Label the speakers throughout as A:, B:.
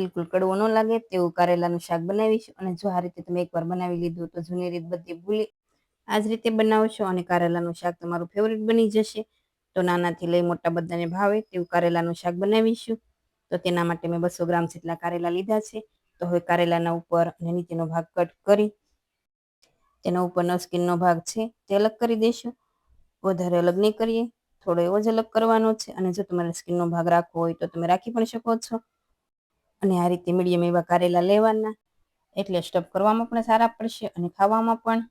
A: બિલકુલ કડવો ન લાગે તેવું કારેલાનું શાક બનાવીશું અને જો આ રીતે તમે એકવાર બનાવી લીધું તો જૂની રીત બધી ભૂલી આ જ રીતે બનાવશો અને કારેલાનું શાક તમારું ફેવરિટ બની જશે. તો નાનાથી લઈ મોટા બધાને ભાવે તેવું કારેલાનું શાક બનાવીશું. તો તેના માટે મેં બસો ગ્રામ જેટલા કારેલા લીધા છે. તો હવે કારેલાના ઉપર અને નીચેનો ભાગ કટ કરી તેના ઉપરનો સ્કિનનો ભાગ છે તે અલગ કરી દેશું વધારે અલગ નહીં કરીએ, થોડો એવો જ અલગ કરવાનો છે અને જો તમારે સ્કિનનો ભાગ રાખવો હોય તો તમે રાખી પણ શકો છો. અને આ રીતે મીડિયમ એવા કારેલા લેવાના. એટલે સ્ટફ કરવામાં પણ સારા પડશે અને ખાવામાં પણ.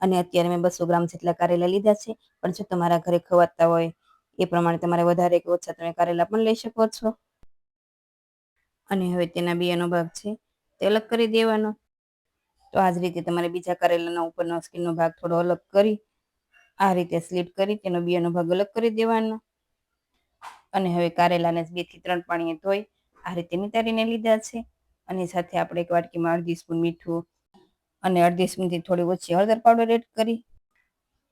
A: અને અત્યારે મેં બસો ગ્રામ જેટલા કારેલા લીધા છે. પણ જો તમારા ઘરે ખવાતા હોય, એ પ્રમાણે તમારે વધારે કે ઓછા તમે કારેલા પણ લઈ શકો છો. અને હવે તેના બિયાનો ભાગ છે, તે અલગ કરી દેવાનો. તો આ જ રીતે તમારે બીજા કારેલાના ઉપરનો સ્કીનનો ભાગ થોડો અલગ કરી, આ રીતે સ્લીટ કરી, તેનો બિયાનો ભાગ અલગ કરી દેવાનો. અને હવે કારેલાને બેથી ત્રણ પાણીએ ધોઈ આ રીતે નિતારીને લીધા છે. અને સાથે આપણે એક વાટકીમાં અડધી સ્પૂન મીઠું અને અડધી સ્પૂનથી થોડી ઓછી હળદર પાવડર એડ કરી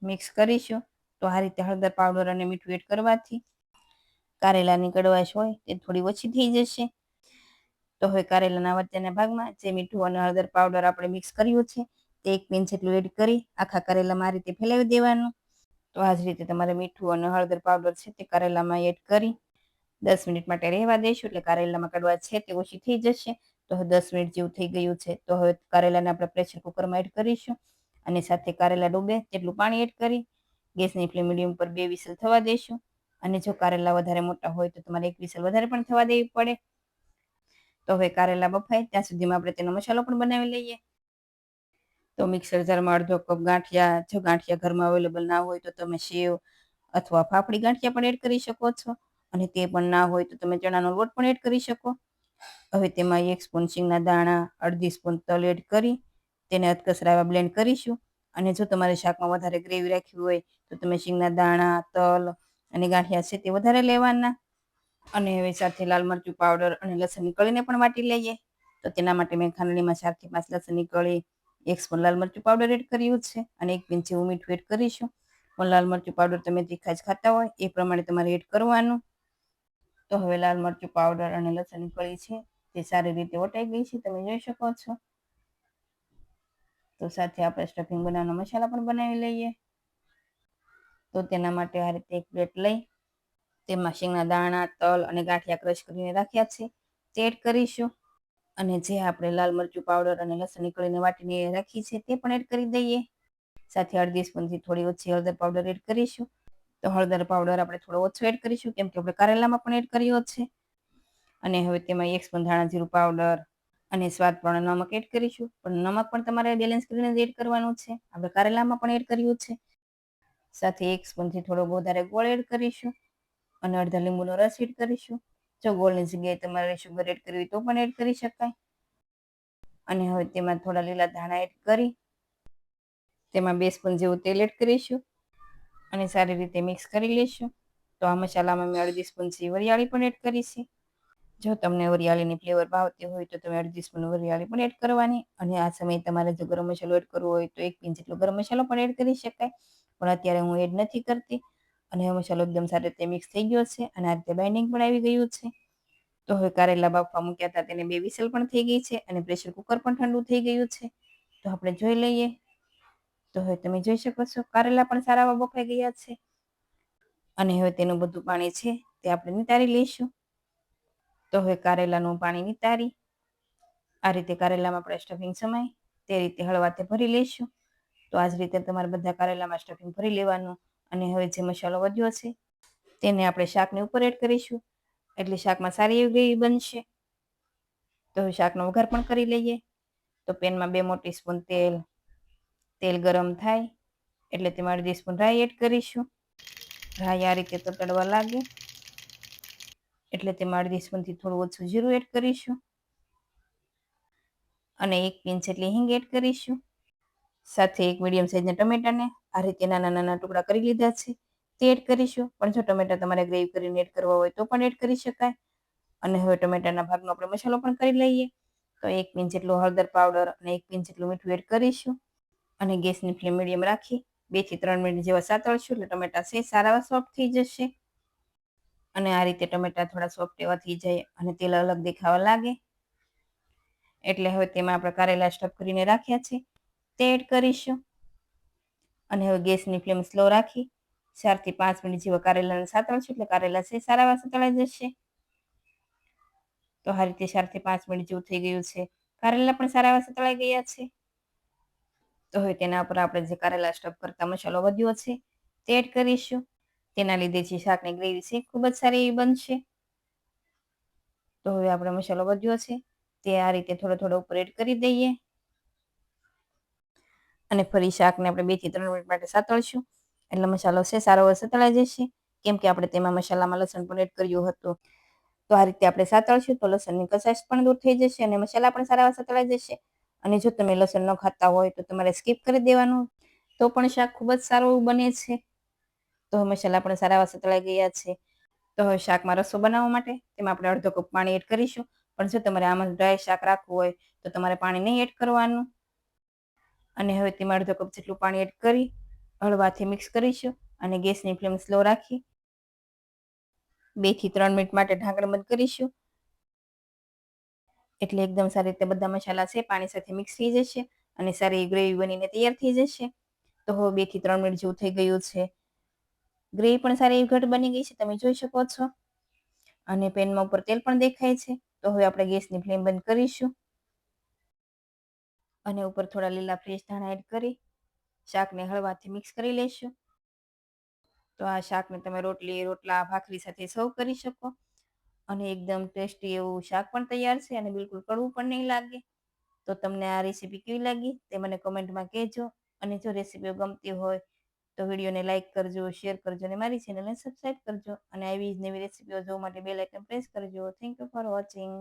A: મિક્સ કરીશું. તો આ રીતે હળદર પાવડર અને મીઠું એડ કરવાથી કારેલાની કડવાશ હોય તે થોડી ઓછી થઈ જશે. તો હવે કારેલાના વચ્ચેના ભાગમાં જે મીઠું અને હળદર પાવડર આપણે મિક્સ કર્યું છે તે એક પિંચ જેટલું એડ કરી આખા કારેલામાં આ રીતે ફેલાવી દેવાનું. તો આ જ રીતે તમારે મીઠું અને હળદર પાવડર છે તે કારેલામાં એડ કરી દસ મિનિટ માટે રહેવા દઈશું, એટલે કારેલામાં કડવા છે તે ઓછી થઈ જશે. તો હવે દસ મિનિટ જેવું થઈ ગયું છે, તો હવે કારેલાને આપણે પ્રેશર કુકરમાં એડ કરીશું. અને સાથે કારેલા ડૂબે તેટલું પાણી એડ કરી, ગેસની ફ્લેમ મીડિયમ પર બે વિસલ થવા દઈશું. અને જો કારેલા વધારે મોટા હોય તો તમારે એક વિસલ વધારે પણ થવા દેવી પડે. તો હવે કારેલા બફાય, ત્યાં સુધીમાં આપણે તેનો મસાલો પણ બનાવી લઈએ. તો મિક્સર જારમાં અડધો કપ ગાંઠિયા, જો ગાંઠિયા ઘરમાં અવેલેબલ ના હોય તો તમે સેવ અથવા ફાફડી ગાંઠિયા પણ એડ કરી શકો છો. અને તે પણ ના હોય તો તમે ચણાનો લોટ પણ એડ કરી શકો. હવે તેમાં એક સ્પૂન શીંગના દાણા, અડધી સ્પૂન તલ એડ કરી, તેને અધકસરાવા બ્લેન્ડ કરીશું. અને જો તમારે શાકમાં વધારે ગ્રેવી રાખવી હોય તો તમે શીંગના દાણા, તલ અને ગાંઠિયા છે તે વધારે લેવાના. અને હવે સાથે લાલ મરચું પાવડર અને લસણની કળીને પણ વાટી લઈએ. તો તેના માટે મેં ખાંડણીમાં ચારથી પાંચ લસણની કળી એક સ્પૂન લાલ મરચું પાવડર એડ કર્યું છે અને એક પિંચ જેવું મીઠું એડ કરીશું. પણ લાલ મરચું પાવડર તમે તીખા જ ખાતા હોય એ પ્રમાણે તમારે એડ કરવાનું. તો હવે લાલ મરચું પાવડર અને લસણની કળી છે તે સારી રીતે વટાઈ ગઈ છે, તમે જોઈ શકો છો. તો સાથે આપણે સ્ટફિંગ બનાવવાનો મસાલા પણ બનાવી લઈએ. તો તેના માટે આ રીતે એક પ્લેટ લઈ, તેમાં શીંગના દાણા, તલ અને ગાંઠિયા ક્રશ કરીને રાખ્યા છે. તે એડ કરીશું. અને જે આપણે લાલ મરચું પાવડર અને લસણ નીકળીને વાટીને રાખી છે, તે પણ એડ કરી દઈએ. સાથે અડધી સ્પૂનથી થોડી ઓછી હળદર પાવડર એડ કરીશું. તો હળદર પાવડર આપણે થોડો ઓછો એડ કરીશું, કેમ કે આપણે કારેલામાં પણ એડ કર્યો છે. અને હવે તેમાં એક સ્પૂન ધાણા જીરું પાવડર અને સ્વાદ પ્રમાણે નમક એડ કરીશું. પણ નમક પણ તમારે બેલેન્સ કરીને એડ કરવાનું છે. આપણે કારેલામાં પણ એડ કર્યું છે. સાથે એક સ્પૂનથી થોડો વધારે ગોળ એડ કરીશું અને અડધા લીંબુનો રસ એડ કરીશું. જો ગોળની જગ્યાએ તમારે શુગર એડ કરવી તો પણ એડ કરી શકાય. અને હવે તેમાં થોડા લીલા ધાણા એડ કરી, તેમાં બે સ્પૂન જેવું તેલ એડ કરીશું. અને સારી રીતે મિક્સ કરી લઈશું. તો આ મસાલામાં મેં અડધી સ્પૂન જેવી વરિયાળી પણ એડ કરી છે. જો તમને વરિયાળીની ફ્લેવર ભાવતી હોય તો તમે અડધી સ્પૂન વરિયાળી પણ એડ કરવાની. અને આ સમયે તમારે જો ગરમ મસાલો એડ કરવો હોય તો એક પિંચ જેટલો ગરમ મસાલો પણ એડ કરી શકાય. પણ અત્યારે હું એડ નથી કરતી. અને હવે મસાલો એકદમ સારી રીતે મિક્સ થઈ ગયો છે અને આ રીતે બાઇન્ડિંગ પણ આવી ગયું છે. તો હવે કારેલા બાફવા મૂક્યા હતા, તેને બે વિસલ પણ થઈ ગઈ છે અને પ્રેશર કુકર પણ ઠંડુ થઈ ગયું છે. તો આપણે જોઈ લઈએ તો હવે તમે જોઈ શકો છો, કારેલા પણ સારા બફાઈ ગયા છે. અને હવે તેનું બધું પાણી છે તે આપણે નિતારી લઈશું. તો હવે કારેલાનું પાણી નિતારી, આ રીતે કારેલામાં આપણે સ્ટફિંગ સમાય, તે રીતે હળવાથી ભરી લઈશું. તો આ જ રીતે તમારે બધા કારેલામાં સ્ટફિંગ ભરી લેવાનું. અને હવે જે મસાલો વધ્યો છે, તેને આપણે શાકની ઉપર એડ કરીશું. એટલે શાકમાં સારી એવી ગ્રેવી બનશે. તો હવે શાકનો વઘાર પણ કરી લઈએ. તો પેનમાં બે મોટી સ્પૂન તેલ તેલ ગરમ થાય એટલે તેમાં અડધી સ્પૂન રાઈ એડ કરીશું. રાઈ આ રીતે તતડવા લાગે એટલે તેમાં અડધી સ્પૂનથી થોડું ઓછું જીરું એડ કરીશું. અને એક પિંચ જેટલી હિંગ એડ કરીશું. સાથે એક મીડિયમ સાઇઝના ટમેટાને આ રીતે નાના નાના ટુકડા કરી લીધા છે. તે એડ કરીશું. પણ જો ટમેટા તમારે ગ્રેવી કરીને એડ કરવા હોય તો પણ એડ કરી શકાય. અને હવે ટમેટાના ભાગનો આપણે મસાલો પણ કરી લઈએ. તો એક પિંચ જેટલો હળદર પાવડર અને એક પિંચ જેટલું મીઠું એડ કરીશું. અને ગેસની ફ્લેમ મીડિયમ રાખી બેથી ત્રણ મિનિટ જેવા સાતળશું એટલે ટમેટા છે સારા સોફ્ટ થઈ જશે. અને આ રીતે ટમેટા થોડા સોફ્ટ એવા થઈ જાય અને તેલ અલગ દેખાવા લાગે. એટલે હવે તેમાં આપણે કારેલા સ્ટફ કરીને રાખ્યા છે. તે એડ કરીશું. અને હવે ગેસની ફ્લેમ સ્લો રાખી, ચારથી પાંચ મિનિટ જેવા કારેલાને સાતળશું એટલે કારેલા છે સારા એવા સતળાઈ જશે. તો આ રીતે ચારથી પાંચ મિનિટ જેવું થઈ ગયું છે. કારેલા પણ સારા એવા સતળાઈ ગયા છે. તો હવે તેના પર આપણે જે કારેલા સ્ટફ કરતા મસાલો વધ્યો છે. તે એડ કરીશું. તેના લીધે જે શાકની ગ્રેવી છે ખૂબ જ સારી એવી બનશે. તો હવે આપણે મસાલો વધ્યો છે. તે આ રીતે થોડો થોડો ઉપર એડ કરી દઈએ. અને ફરી શાકને આપણે બેથી ત્રણ મિનિટ માટે સાતળશું. એટલે મસાલો છે, સારો સતળાઈ જશે. કેમ કે આપણે તેમાં મસાલામાં લસણ પણ એડ કર્યું હતું. તો આ રીતે આપણે સાતળશું તો લસણની કસાશ પણ દૂર થઈ જશે અને મસાલા પણ સારા સતળાઈ જશે. અને જો તમે લસણ ન ખાતા હોય તો તમારે સ્કીપ કરી દેવાનું. તો પણ શાક ખૂબ જ સારું બને છે. તો મસાલા પણ સારા એવા સતળાઈ ગયા છે. તો હવે શાકમાં રસો બનાવવા માટે તેમાં આપણે અડધો કપ પાણી એડ કરીશું. પણ જો તમારે આમાં ડ્રાય શાક રાખવું હોય તો તમારે પાણી નહીં એડ કરવાનું. અને હવે તેમાં અડધો કપ જેટલું પાણી એડ કરી હળવાથી મિક્સ કરીશું અને ગેસની ફ્લેમ સ્લો રાખી. બેથી ત્રણ મિનિટ માટે ઢાંકણ બંધ કરીશું. એટલે એકદમ સારી રીતે બધા મસાલા છે, પાણી સાથે મિક્સ થઈ જશે અને સારી ગ્રેવી બનીને તૈયાર થઈ જશે. તો હવે બેથી ત્રણ મિનિટ જેવું થઈ ગયું છે. ગ્રેવી પણ સારી એવી ઘટ બની ગઈ છે, તમે જોઈ શકો છો. અને પેનમાં ઉપર તેલ પણ દેખાય છે. તો હવે આપણે ગેસની ફ્લેમ બંધ કરીશું. અને ઉપર થોડા લીલા ફ્રેશ ધાણા એડ કરી શાકને હળવાથી મિક્સ કરી લેશું. તો આ શાકને તમે રોટલી, રોટલા, ભાખરી સાથે સર્વ કરી શકો. અને એકદમ ટેસ્ટી એવું શાક પણ તૈયાર છે અને બિલકુલ કડવું પણ નહીં લાગે. તો તમને આ રેસીપી કેવી લાગી તે મને કોમેન્ટમાં કહેજો. અને જો રેસીપીઓ ગમતી હોય તો વિડીયોને લાઇક કરજો શેર કરજો અને મારી ચેનલને સબસ્ક્રાઈબ કરજો. અને આવી જ નવી રેસીપીઓ જોવા માટે બે લાઇકન પ્રેસ કરજો. Thank you for watching